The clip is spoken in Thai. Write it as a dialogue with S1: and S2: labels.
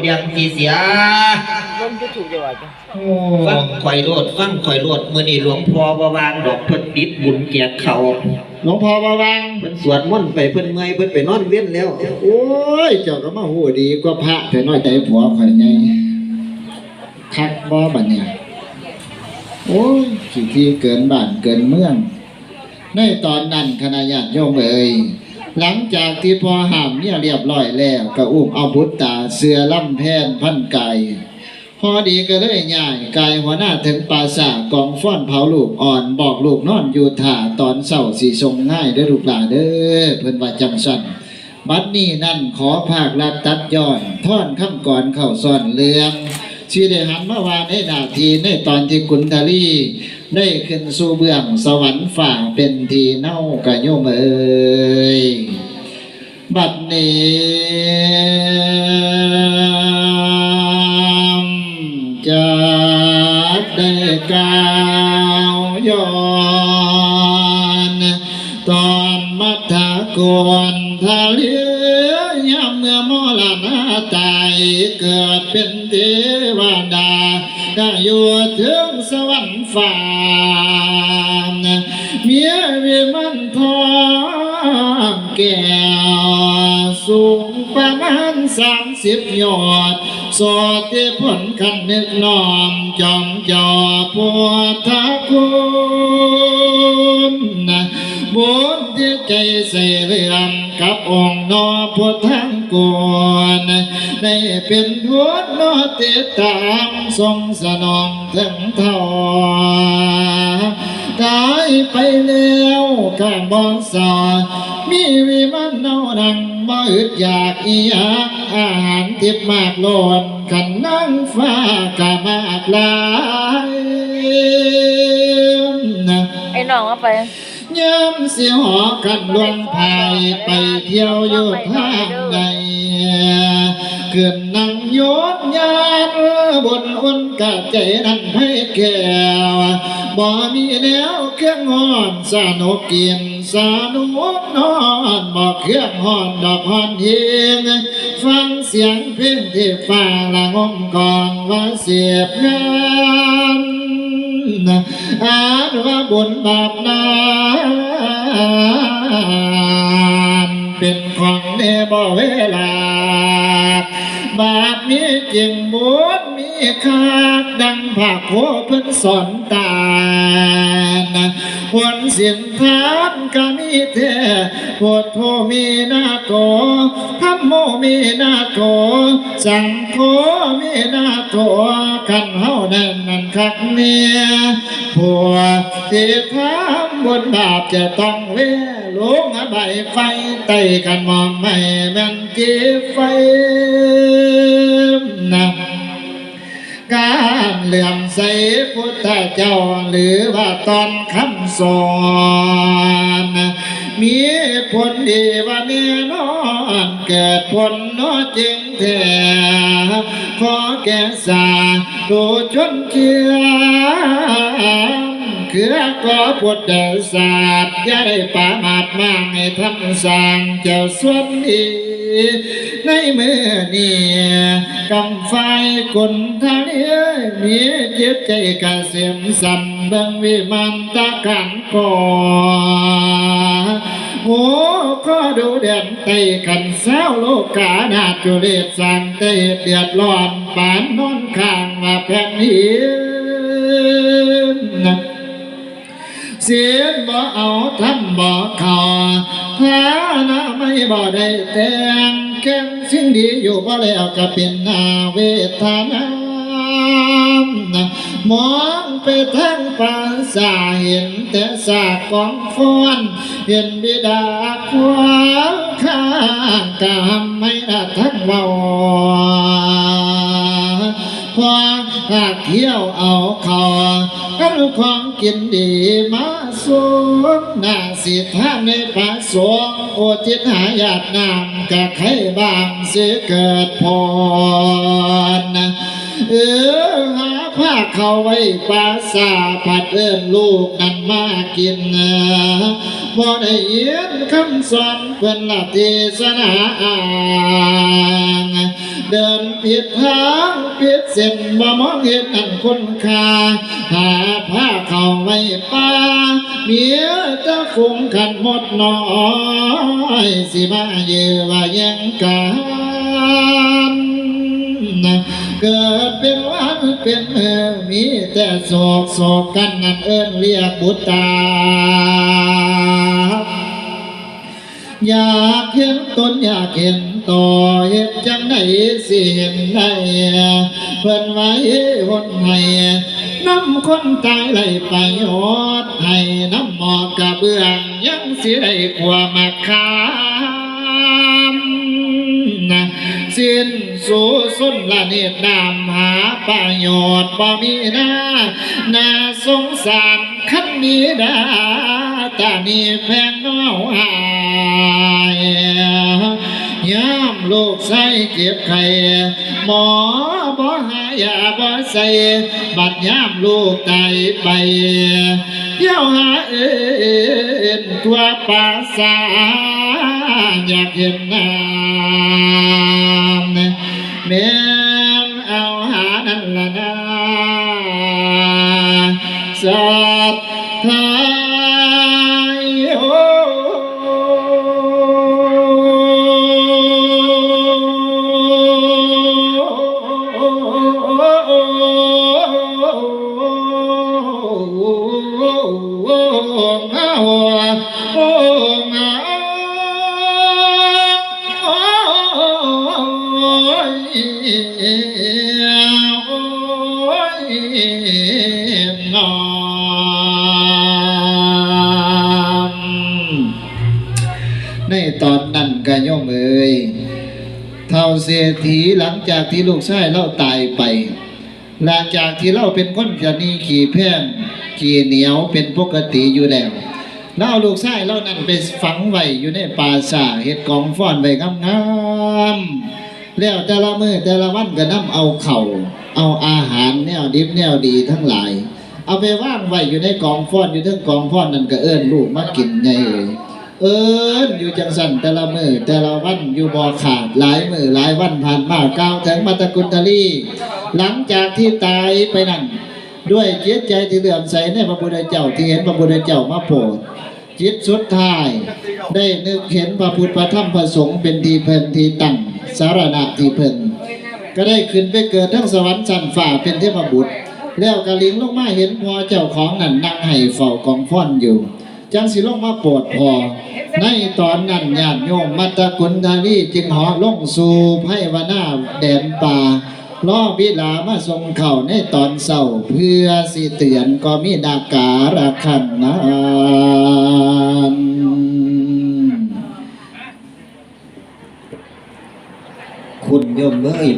S1: เลี้ยงพี่เสีย
S2: ลงยูทูบจะว่าจ้ะ
S1: ฟังข่อยโลดฟังข่อยโลดมื้อนี้หลวงพ่อบ่วางดอกเพิ่นติดบุญแจกเขาว
S3: หลวงพ่อบ่วาง
S1: เพิ่นสวดมนต์ไปเพิ่นเมื่อยเพิ่นไปนอนเว้นแล้ว
S3: โอ้ยเจ้าก็มาหูดีกว่าพระแต่น้อยใจผัวข่อยไงคักบ่บัดเนี่ยโอ้ยขี้ที่เกินบ้านเกินเมือง ในตอนนั้นคณะญาติโยมเอ่ย หลังจากที่พอหามเนี่ยเรียบร้อยแล้วก็อุ้มเอาพุทธาเสือล่ำแพนพันไก่พอดีก็เลยย่ายกายหัวหน้าถึงปราสาทกองฟ้อนเผาลูกอ่อนบอกลูกนอนอยู่ท่าตอนเศร้าสีทรงง่ายเด้อลูกหลานเด้อเพิ่นว่าจังสันบัดนี้นั่นขอภาครัฐตัดย้อนท่อนคำก่อนเข้าซ่อนเรือง ชีได้หันมาว่าในนาทีในตอนที่กุนทลีได้ขึ้นสู่เบื้องสวรรค์ฝ่าเป็นทีเน่ากะโยมเอ่ยบัดนี้จะได้กล่าวย้อนตอนมัทกวนทะเลียามเมื่อมรณะตายเกิดเป็นเท ดาได้อยู่ถึงสวรรค์ฟ้าเมียวิมันทองแก้วสูงประมาณสามสิบยอดสอดที่ผลคันนึกน้อมจอมจอพัวทะคุณบุญที่ใจใส่เรื่องกับองค์นอพุทธ กวนได้เป็นพุทธนอติดตามทรงสนองถึงท่าตายไปแล้วข้างบอนสอดมีวิมันเนาดังบ่อึดอยากอียังอาหารทิพย์มากโลนขันนั่งฟ้ากะมากลาย
S2: ไอ้น้องเอาไป
S3: ยามเสียหอกันลวงภายไปเที่ยวอยู่ทางใดเกินนั่งยศยานบนอ้นกะใจนั้นให้แก้วบ่มีแล้วเครื่องหอนสนุกกินสนุกนอนบ่เครื่องหอนดอกหอนเฮงฟังเสียงเพลงที่ฟ้าละงมกองว่าเสียบงาน อาจว่าบุญบาปนานเป็นของเนบเวลา บาปมีจริงบุญมีคาดดังภาคโคเพิ่นสอนตา นผลสินทานก็มีแท้โพดโทมีหน้าโตธรรมโมมีหน้าโตสังโฆมีหน้าโตขันเฮาแน่นนั่นคักเนียผัวที่ทำบนบาปจะต้องเวลงอบไฟไต่กันมองไม่แม่นกีไฟ ลื่อมใสพุทธเจ้าหรือว่าตอนคำสอนมีผลดีว่าแน่นอนเกิดผลน้อจริงแท้ขอแก่สาดูชนเชื่อคือก็พุทธศาสตร์อย่าได้ปามาดมางให้ทำสร้างเจ้าส่วนดี ในมือนี้กำไฟคนทะเลมีจิตใจกระเสียมสัมเบิงวิมันตะกันก่อโอ้ก็ดูเด่นไตขันเศร้าโลกานาจุเรศสังเตเดือดร้อนปานนอนข้างมาแผ่นหิน เสียนบ่เอาทำบ่เขาฐานะไม่บ่ได้แต่งแค่นสิ่งดีอยู่บ่แล้วก็เป็นนาเวทนามองไปทางป่าสาเห็นแต่สากของฟอนเห็นบิดาควางข้างกามไม่ละทั้งเบาพอ หากเที่ยวเอาเขากันของกินดีมาสวมหน้าสิท่าในพระสงโอทิศหายาดนามกะไขบางสียเกิดพรเออหาผ้าเขาไว้ปราสาผัดเอิ้มลูกนั้นมากินพ บ่ได้ยินคำสอนเพิ่นละเทศนาอ่างเดินผิดทางผิดเส้นบ่มองเห็นอันคุณค่าหาผ้าเข้าไว้ป่าเมียจะฟุ้งขันหมดน้อยสิมาเยือว่ายังกันเกิดเป็นวันเป็นเมื่อมีแต่โศกโศกกันนั่นเอิ้นเรียกบุตรตา อยากเห็นตนอยากเห็นต่อเห็นจังไหนสิเห็นได้เพิ่นไว้หนให้น้ำคนตายไหลไปหดให้น้ำหมอกกระเบื้องยังสิได้ความมาคามนะสิ้นสูสุนละเนตรนามหาประโยชน์บ่มีหน้าน่าสงสารคันนี้ดาตานี้แพงน้อหา ลูกใส่เก็บไข่หมอบ่หายาบ่ใส่บัดยามลูกตายไปเที่ยวหาเอ็นตัวป่าสาอยากเห็นหน้า ในตอนนั้นก็ย่อมเอ่ยเท่าเศรษฐีหลังจากที่ลูกชายเล่าตายไป หลังจากที่เล่าเป็นคนชนีขี่แพร่งขี่เหนียวเป็นปกติอยู่แล้วเล่าลูกชายเล่านั่นไปฝังไว้อยู่ในป่าสาเห็ดกองฟ้อนไว้งามๆ แล้วแต่ละมือแต่ละวันก็นำเอาเข่าเอาอาหารแนวดิบแนวดีทั้งหลาย เอาไปว่างไว้อยู่ในกองฟ้อนอยู่ทั้งกองฟ้อนนั่นก็เอิ้นลูกมากินไงเอิ้นอยู่จังสันแต่ละมือแต่ละวันอยู่บ่ขาดหลายมือหลายวันผ่านมาก้าวถึงมาตะกุลตะลี่หลังจากที่ตายไปนั่นด้วยเจิตใจที่เหลื่อมใสในพระพุทธเจ้าที่เห็นพระพุทธเจ้ามาโปรด จิตสุดท้าย ได้นึกเห็นพระพุทธพระธรรมพระสงฆ์เป็นทีเพิ่นทีตั้งสารณะทีเพิ่นก็ได้ขึ้นไปเกิดทั้งสวรรค์ชั้นฟ้าเป็นเทพบุตร แล้วกะลิงลงมาเห็นพอเจ้าของนั่นนั่งให้เฝ้ากองฟ้อนอยู่จังสิลงมาโปรดพอ ในตอนนั้นญาติโยมมัตตกุณทารีจึงหอลงสู่ไพวนาแดนป่า ล้อบิลามาทรงเข่าในตอนเศร้าเพื่อสิเตือนก็มีดาการะคันนานคุณโยมเอ้ย